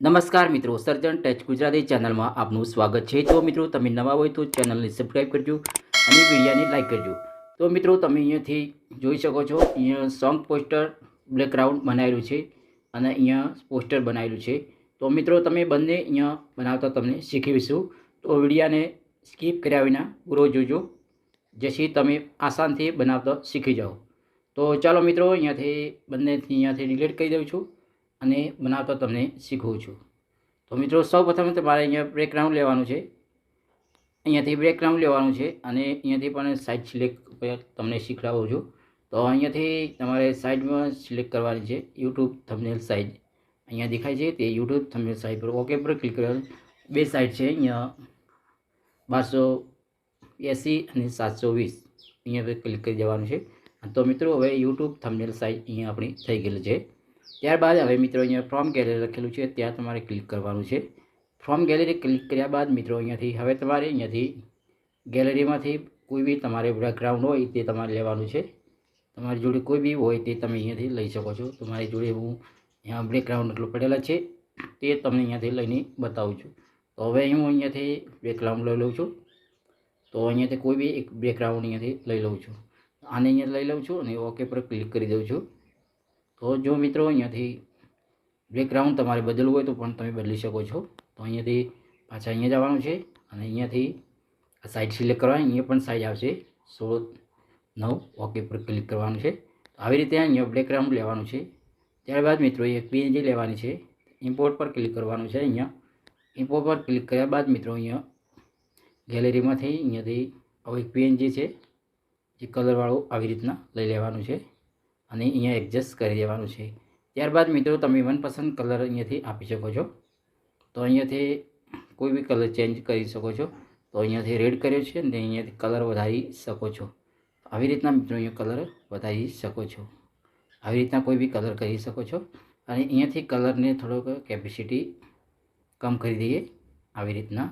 નમસ્કાર મિત્રો, સર્જન ટચ ગુજરાતી ચેનલમાં આપનું સ્વાગત છે. તો મિત્રો તમે નવા હોય તો ચેનલને સબસ્ક્રાઈબ કરજો અને વિડીયોને લાઈક કરજો. તો મિત્રો, તમે અહીંયાથી જોઈ શકો છો, અહીંયા સોંગ પોસ્ટર બ્લેકગ્રાઉન્ડ બનાવેલું છે અને અહીંયા પોસ્ટર બનાવેલું છે. તો મિત્રો, તમે બંને અહીંયા બનાવતા તમને શીખવીશું. તો વિડીયાને સ્કીપ કર્યા વિના પૂરો જોજો. જેથી તમે આસાનથી બનાવતા શીખી જાઓ. તો ચાલો મિત્રો, અહીંયાથી બંનેથી અહીંયાથી ડિલીટ કરી દઉં છું. અને બનાવતા તમને શીખવું છું. તો મિત્રો સૌ પ્રથમ તમારે અહીંયા બ્રેકગ્રાઉન્ડ લેવાનું છે. અહીંયાથી બ્રેકગ્રાઉન્ડ લેવાનું છે અને અહીંયાથી પણ સાઇડ સિલેક્ટ તમને શીખડાવું છું. તો અહીંયાથી તમારે સાઇડમાં સિલેક્ટ કરવાની છે યુટ્યુબ થંબનેલ સાઇડ અહીંયા દેખાય છે તે યુટ્યુબ થંબનેલ સાઇડ પર ઓકે પર ક્લિક કરવાનું બે સાઇડ છે અહીંયા બારસો એંસી અને સાતસો વીસ. અહીંયા પર ક્લિક કરી દેવાનું છે. તો મિત્રો, હવે યુટ્યુબ થંબનેલ સાઇડ અહીંયા આપણી થઈ ગયેલી છે. ત્યારબાદ હવે મિત્રો અહીંયા ફ્રોમ ગેલેરી લખેલું છે, ત્યાં તમારે ક્લિક કરવાનું છે. ફ્રોમ ગેલેરી ક્લિક કર્યા બાદ મિત્રો અહીંયાથી, હવે તમારે અહીંયાથી ગેલેરીમાંથી કોઈ બી તમારે બેકગ્રાઉન્ડ હોય તે તમારે લેવાનું છે. તમારી જોડે કોઈ બી હોય તે તમે અહીંયાથી લઈ શકો છો. તમારી જોડે હું અહીંયા બેકગ્રાઉન્ડ એટલું પડેલા છે, તે તમને અહીંયાથી લઈને બતાવું છું. તો હવે હું અહીંયાથી બેકગ્રાઉન્ડ લઈ લઉં છું. તો અહીંયાથી કોઈ બી એક બેકગ્રાઉન્ડ અહીંયાથી લઈ લઉં છું. આને અહીંયા લઈ લઉં છું અને ઓકે પર ક્લિક કરી દઉં છું. તો જો મિત્રો અહીંયાથી બેકગ્રાઉન્ડ તમારે બદલવું હોય તો પણ તમે બદલી શકો છો. તો અહીંયાથી પાછા અહીંયા જવાનું છે અને અહીંયાથી આ સાઇડ સિલેક્ટ કરવાની અહીંયા પણ સાઇડ આવશે. સોળ, નવ ઓકે પર ક્લિક કરવાનું છે. આવી રીતે અહીંયા બેકગ્રાઉન્ડ લેવાનું છે. ત્યારબાદ મિત્રો એક પીએનજી લેવાની છે. ઇમ્પોર્ટ પર ક્લિક કરવાનું છે અહીંયા. ઇમ્પોર્ટ પર ક્લિક કર્યા બાદ મિત્રો અહીંયા ગેલેરીમાંથી અહીંયાથી હવે એક પીએનજી છે જે કલરવાળું આવી રીતના લઈ લેવાનું છે. અને અહીંયા એડજસ્ટ કરી દેવાનું છે. ત્યારબાદ મિત્રો, તમે મનપસંદ કલર અહીંયાથી આપી શકો છો. તો અહીંયાથી કોઈ બી કલર ચેન્જ કરી શકો છો. તો અહીંયાથી રેડ કર્યો છે અને અહીંયાથી કલર વધારી શકો છો. આવી રીતના મિત્રો અહીંયા કલર વધારી શકો છો. આવી રીતના કોઈ બી કલર કરી શકો છો. અને અહીંયાથી કલરને થોડોક કેપેસિટી કમ કરી દઈએ. આવી રીતના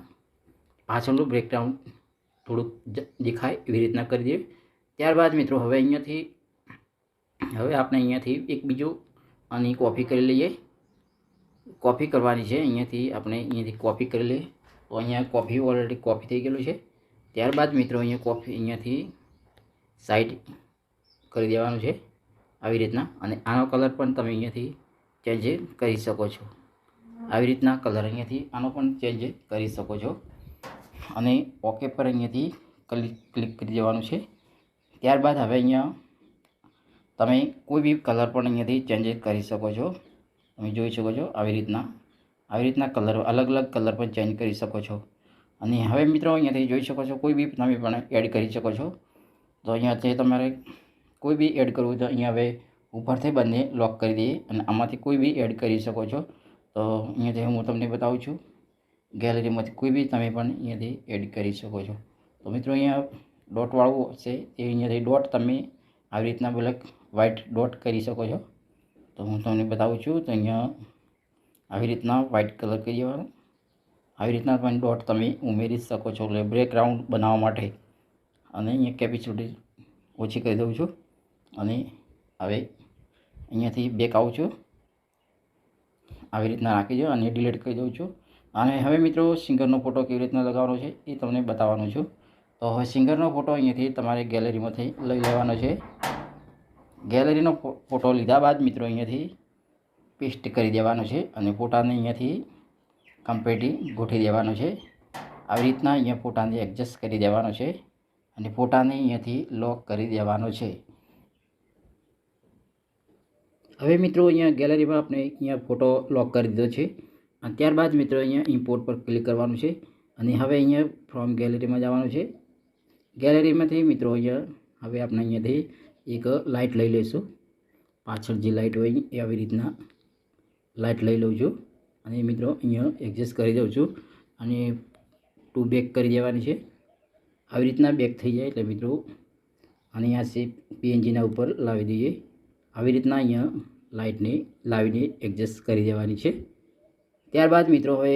પાછળનું બ્રેકડાઉન થોડુંક દેખાય એવી રીતના કરી દઈએ. ત્યારબાદ મિત્રો, હવે અહીંયાથી હવે આપણે અહીંયાથી એક બીજું આની કોપી કરી લઈએ. કોપી કરવાની છે, અહીંયાથી આપણે અહીંયાથી કોપી કરી લઈએ. તો અહીંયા કોફી ઓલરેડી કોપી થઈ ગયેલું છે. ત્યારબાદ મિત્રો અહીંયા કોફી અહીંયાથી સાઈડ કરી દેવાનું છે આવી રીતના. અને આનો કલર પણ તમે અહીંયાથી ચેન્જ કરી શકો છો. આવી રીતના કલર અહીંયાથી આનો પણ ચેન્જ કરી શકો છો. અને ઓકે પર અહીંયાથી ક્લિક ક્લિક કરી દેવાનું છે. ત્યારબાદ હવે અહીંયા તમે કોઈ બી કલર પણ અહીંયાથી ચેન્જ કરી શકો છો. તમે જોઈ શકો છો આવી રીતના આવી રીતના કલર અલગ અલગ કલર પણ ચેન્જ કરી શકો છો. અને હવે મિત્રો અહીંયાથી જોઈ શકો છો કોઈ બી તમે પણ એડ કરી શકો છો. તો અહીંયાથી તમારે કોઈ બી એડ કરવું તો અહીંયા હવે ઉપરથી બંને લોક કરી દઈએ અને આમાંથી કોઈ બી એડ કરી શકો છો. તો અહીંયાથી હું તમને બતાવું છું ગેલેરીમાંથી કોઈ બી તમે પણ અહીંયાથી એડ કરી શકો છો. તો મિત્રો અહીંયા ડોટવાળું છે એ અહીંયાથી ડોટ તમે આવી રીતના બ્લેક વ્હાઇટ ડોટ કરી શકો છો. તો હું તમને બતાવું છું, તો અહીંયા આવી રીતના વ્હાઇટ કલર કરી દેવાનો. આવી રીતના પણ ડોટ તમે ઉમેરી શકો છો, એટલે બ્રેકગ્રાઉન્ડ બનાવવા માટે. અને અહીંયા કેપેસિટી ઓછી કરી દઉં છું. અને હવે અહીંયાથી બેક આવું છું. આવી રીતના રાખી દો અને ડિલીટ કરી દઉં છું. અને હવે મિત્રો સિંગરનો ફોટો કેવી રીતના લગાવવાનો છે એ તમને બતાવવાનું છું. તો હવે સિંગરનો ફોટો અહીંયાથી તમારે ગેલેરીમાંથી લઈ લેવાનો છે. ગેલેરીનો ફોટો લીધા બાદ મિત્રો અહીંયાથી પેસ્ટ કરી દેવાનો છે અને ફોટાને અહીંયાથી કમ્પ્લીટલી ગોઠવી દેવાનો છે. આવી રીતના અહીંયા ફોટાને એડજસ્ટ કરી દેવાનો છે અને ફોટાને અહીંયાથી લોક કરી દેવાનો છે. હવે મિત્રો અહીંયા ગેલેરીમાં આપણે અહીંયા ફોટો લોક કરી દીધો છે. અને ત્યારબાદ મિત્રો અહીંયા ઇમ્પોર્ટ પર ક્લિક કરવાનું છે અને હવે અહીંયા ફ્રોમ ગેલેરીમાં જવાનું છે. ગેલેરીમાંથી મિત્રો અહીંયા, હવે આપણે અહીંયાથી એક લાઇટ લઈ લઈશું. પાછળ જે લાઇટ હોય એ આવી રીતના લાઇટ લઈ લઉં છું. અને મિત્રો અહીંયા એડજસ્ટ કરી દઉં છું અને ટુ બેક કરી દેવાની છે. આવી રીતના બેક થઈ જાય એટલે મિત્રો અને આ શેપ પીએનજીના ઉપર લાવી દઈએ. આવી રીતના અહીંયા લાઇટને લાવીને એડજસ્ટ કરી દેવાની છે. ત્યારબાદ મિત્રો હવે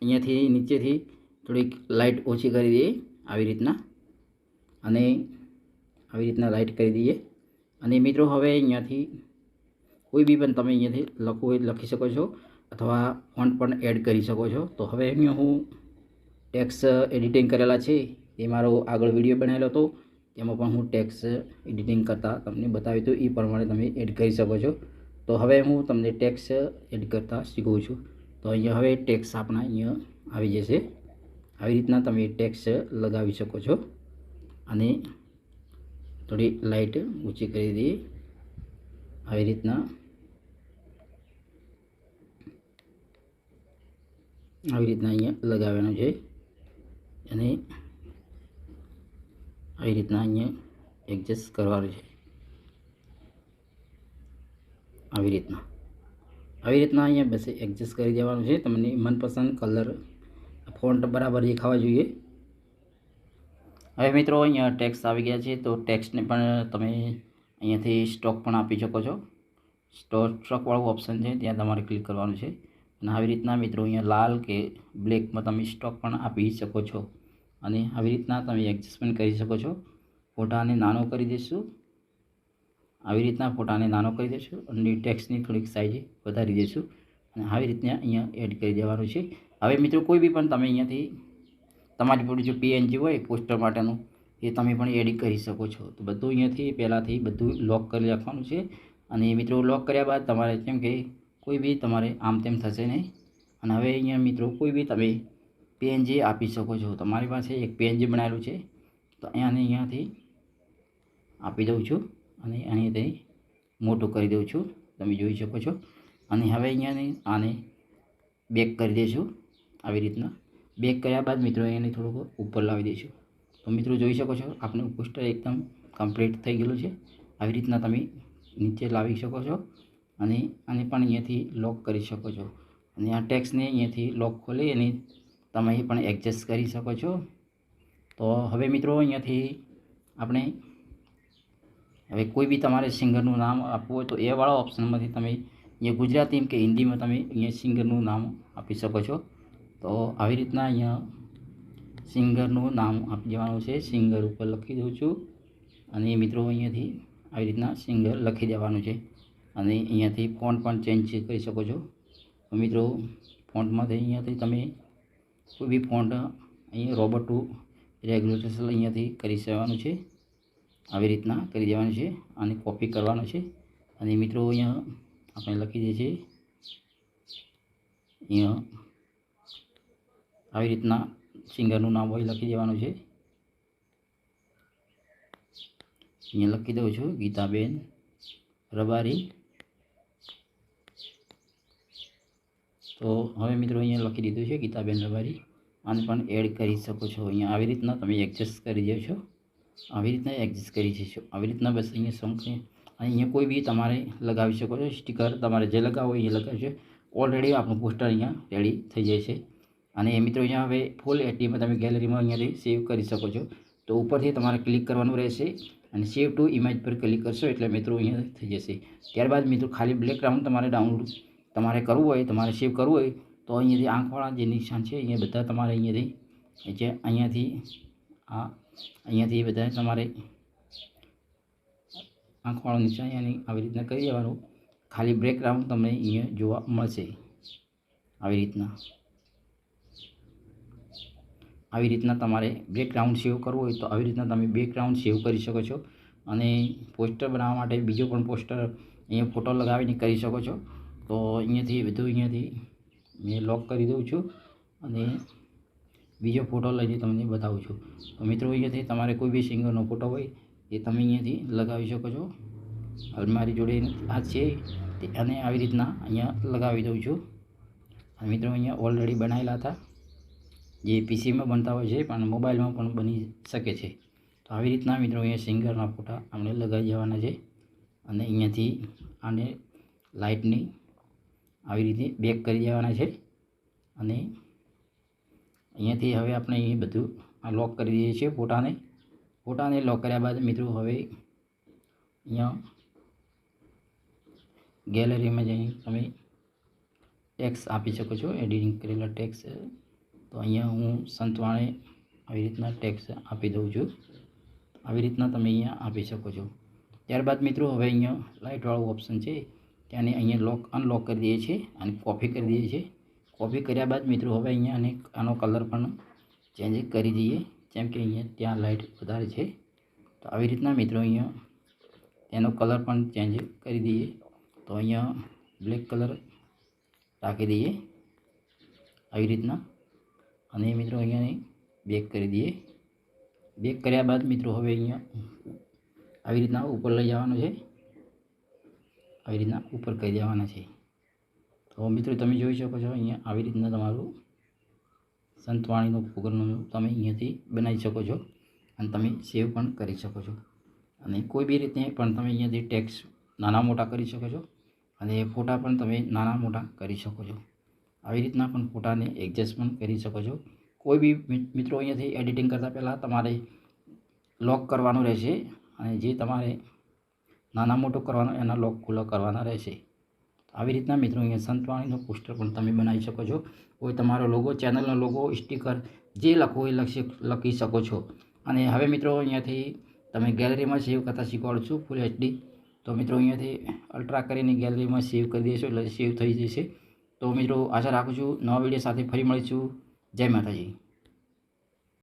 અહીંયાથી નીચેથી થોડીક લાઇટ ઓછી કરી દઈએ. આવી રીતના. અને આવી રીતના રાઇટ કરી દઈએ. અને મિત્રો, હવે અહીંયાથી કોઈ બી પણ તમે અહીંયાથી લખવું હોય લખી શકો છો અથવા ફોન્ટ પણ એડ કરી શકો છો. તો હવે અહીંયા હું ટેક્સ એડિટિંગ કરેલા છે, એ મારો આગળ વીડિયો બનાવેલો હતો. તેમાં પણ હું ટેક્સ એડિટિંગ કરતાં તમને બતાવ્યું હતું, એ પ્રમાણે તમે એડ કરી શકો છો. તો હવે હું તમને ટેક્સ એડ કરતાં શીખવું છું. તો અહીંયા હવે ટેક્સ આપણા અહીંયા આવી જશે. આવી રીતના તમે ટેક્સ લગાવી શકો છો. અને થોડી લાઇટ ઊંચી કરી દઈએ. આવી રીતના. આવી રીતના અહીંયા લગાવવાનું છે. અને આવી રીતના અહીંયા એડજસ્ટ કરવાનું છે. આવી રીતના. આવી રીતના અહીંયા બસ, એડજસ્ટ કરી દેવાનું છે. તમને મનપસંદ કલર, ફોન્ટ બરાબર દેખાવા જોઈએ. હવે મિત્રો અહીંયા ટેક્સ આવી ગયા છે, તો ટેક્સને પણ તમે અહીંયાથી સ્ટોક પણ આપી શકો છો. સ્ટોક સ્ટોકવાળું ઓપ્શન છે, ત્યાં તમારે ક્લિક કરવાનું છે. અને આવી રીતના મિત્રો અહીંયા લાલ કે બ્લેકમાં તમે સ્ટોક પણ આપી શકો છો. અને આવી રીતના તમે એડજસ્ટમેન્ટ કરી શકો છો. ફોટાને નાનો કરી દઈશું. આવી રીતના ફોટાને નાનો કરી દઈશું અને ટેક્સની થોડીક સાઇઝ વધારી દઈશું. અને આવી રીતના અહીંયા એડ કરી દેવાનું છે. હવે મિત્રો કોઈ બી પણ તમે અહીંયાથી તમારી જોડે જો પીએનજી હોય, પોસ્ટર માટેનું, એ તમે પણ એડિટ કરી શકો છો. તો બધું અહીંયાથી પહેલાંથી બધું લોક કરી રાખવાનું છે. અને મિત્રો લોક કર્યા બાદ તમારે કેમ કે કોઈ બી તમારે આમ તેમ થશે નહીં. અને હવે અહીંયા મિત્રો, કોઈ બી તમે પીએનજી આપી શકો છો. તમારી પાસે એક પીએનજી બનાવેલું છે. તો અહીંયાને અહીંયાથી આપી દઉં છું. અને અહીંયાથી મોટું કરી દઉં છું. તમે જોઈ શકો છો. અને હવે અહીંયાની આને બેક કરી દઈશું. આવી રીતના. બેક કર્યા બાદ મિત્રો એને થોડુંક ઉપર લાવી દઈશું. તો મિત્રો જોઈ શકો છો આપણું પોસ્ટર એકદમ કમ્પ્લીટ થઈ ગયેલું છે. આવી રીતના તમે નીચે લાવી શકો છો અને આને પણ અહીંયાથી લોક કરી શકો છો. અને આ ટેક્સને અહીંયાથી લોક ખોલી અને તમે પણ એડજસ્ટ કરી શકો છો. તો હવે મિત્રો અહીંયાથી આપણે હવે કોઈ બી તમારે સિંગરનું નામ આપવું હોય તો એ વાળા ઓપ્શનમાંથી તમે અહીંયા ગુજરાતી કે હિન્દીમાં તમે અહીંયા સિંગરનું નામ આપી શકો છો. તો આવી રીતના અહીંયા સિંગરનું નામ આપી દેવાનું છે. સિંગર ઉપર લખી દઉં છું. અને મિત્રો અહીંયાથી આવી રીતના સિંગર લખી દેવાનું છે. અને અહીંયાથી ફોન્ટ પણ ચેન્જ કરી શકો છો. મિત્રો, ફોન્ટમાંથી અહીંયાથી તમે કોઈ બી ફોન્ટ અહીંયા રોબોટ ટુ રેગ્યુલર અહીંયાથી કરી શકવાનું છે. આવી રીતના કરી દેવાનું છે અને કોપી કરવાનું છે. અને મિત્રો અહીંયા આપણે લખી દઈએ છીએ. અહીંયા આવી રીતના સિંગરનું નામ હોય લખી દેવાનું છે. અહીંયા લખી દઉં છું, ગીતાબેન રબારી. તો હવે મિત્રો અહીંયા લખી દીધું છે, ગીતાબેન રબારી. આને પણ એડ કરી શકો છો. અહીંયા આવી રીતના તમે એડજસ્ટ કરી દો છો. આવી રીતના એડજસ્ટ કરી જશો. આવી રીતના બસ અહીંયા સોંગ અહીંયા કોઈ બી તમારે લગાવી શકો છો. સ્ટીકર તમારે જે લગાવો એ લગાવી છે ઓલરેડી આપણું પોસ્ટર અહીંયા રેડી થઈ જાય છે. અને એ મિત્રો અહીંયા હવે ફૂલ એટીમાં તમે ગેલેરીમાં અહીંયાથી સેવ કરી શકો છો. તો ઉપરથી તમારે ક્લિક કરવાનું રહેશે અને સેવ ટુ ઇમેજ પર ક્લિક કરશો એટલે મિત્રો અહીંયા થઈ જશે. ત્યારબાદ મિત્રો ખાલી બ્લેકગ્રાઉન્ડ તમારે ડાઉનલોડ તમારે કરવું હોય, તમારે સેવ કરવું હોય, તો અહીંયાથી આંખવાળા જે નિશાન છે, અહીંયા બધા તમારે અહીંયાથી જે અહીંયાથી આ અહીંયાથી બધા તમારે આંખવાળો નિશાન અહીંયાની આવી રીતના કરી દેવાનું. ખાલી બ્રેકગ્રાઉન્ડ તમને અહીંયા જોવા મળશે. આવી રીતના. આવી રીતના તમારે બેકગ્રાઉન્ડ સેવ કરવું હોય તો આવી રીતના તમે બેકગ્રાઉન્ડ સેવ કરી શકો છો. અને પોસ્ટર બનાવવા માટે બીજો પણ પોસ્ટર અહીંયા ફોટો લગાવીને કરી શકો છો. તો અહીંયાથી, બધું અહીંયાથી મેં લોક કરી દઉં છું અને બીજો ફોટો લઈને તમને બતાવું છું. તો મિત્રો, અહીંયાથી તમારે કોઈ બી સિંગરનો ફોટો હોય એ તમે અહીંયાથી લગાવી શકો છો. હવે મારી જોડે આ છે અને આવી રીતના અહીંયા લગાવી દઉં છું. મિત્રો, અહીંયા ઓલરેડી બનાવેલા હતા. જે પીસીમાં બનતા હોય છે, પણ મોબાઈલમાં પણ બની શકે છે. તો આવી રીતના મિત્રો અહીંયા સિંગરના ફોટા આપણે લગાવી દેવાના છે અને અહીંયાથી આને લાઇટની આવી રીતે બેક કરી દેવાના છે અને અહીંયાથી હવે આપણે અહીં બધું લોક કરી દઈએ છીએ ફોટાને. ફોટાને લોક કર્યા બાદ મિત્રો હવે અહીંયા ગેલેરીમાં જઈ તમે ટેક્સ આપી શકો છો, એડિટિંગ કરેલા ટેક્સ તો અહીંયા હું સંતવાણે આવી રીતના ટેક્સ આપી દઉં છું. આવી રીતના તમે અહીંયા આપી શકો છો. ત્યારબાદ મિત્રો હવે અહીંયા લાઇટવાળું ઓપ્શન છે. ત્યાંને અહીંયા લોક, અનલોક કરી દઈએ છીએ અને કોપી કરી દઈએ છીએ. કોપી કર્યા બાદ મિત્રો હવે અહીંયા અને આનો કલર પણ ચેન્જ કરી દઈએ. જેમ કે અહીંયા ત્યાં લાઇટ વધારે છે. તો આવી રીતના મિત્રો અહીંયા તેનો કલર પણ ચેન્જ કરી દઈએ. તો અહીંયા બ્લેક કલર રાખી દઈએ. આવી રીતના. અને મિત્રો અહીંયાને બેક કરી દઈએ. બેક કર્યા બાદ મિત્રો હવે અહીંયા આવી રીતના ઉપર લઈ જવાનું છે. આવી રીતના ઉપર કરી દેવાના છે. તો મિત્રો તમે જોઈ શકો છો અહીંયા આવી રીતના તમારું સંતવાણીનો પ્રોગ્રામ તમે અહીંયાથી બનાવી શકો છો અને તમે સેવ પણ કરી શકો છો. અને કોઈ બી રીતે પણ તમે અહીંયાથી ટેક્સ નાના મોટા કરી શકો છો અને ફોટા પણ તમે નાના મોટા કરી શકો છો. આવી રીતના પણ ફોટાને એડજસ્ટમેન્ટ કરી શકો છો. કોઈ બી મિત્રો અહીંયાથી એડિટિંગ કરતાં પહેલાં તમારે લોક કરવાનું રહેશે અને જે તમારે નાના મોટું કરવાનો એના લોક ખુલ્લો કરવાના રહેશે. આવી રીતના મિત્રો અહીંયા સંતવાણીનો પોસ્ટર પણ તમે બનાવી શકો છો. કોઈ તમારો લોગો, ચેનલનો લોગો, સ્ટીકર, જે લખવું એ લખી લખી શકો છો. અને હવે મિત્રો અહીંયાથી તમે ગેલેરીમાં સેવ કરતાં શીખવાડું છું, ફૂલ એચડી. તો મિત્રો અહીંયાથી અલ્ટ્રા કરીને ગેલેરીમાં સેવ કરી દેશો એટલે સેવ થઈ જશે. તો મિત્રો આશા રાખું છું નવા વીડિયો સાથે ફરી મળીશું. જય માતાજી.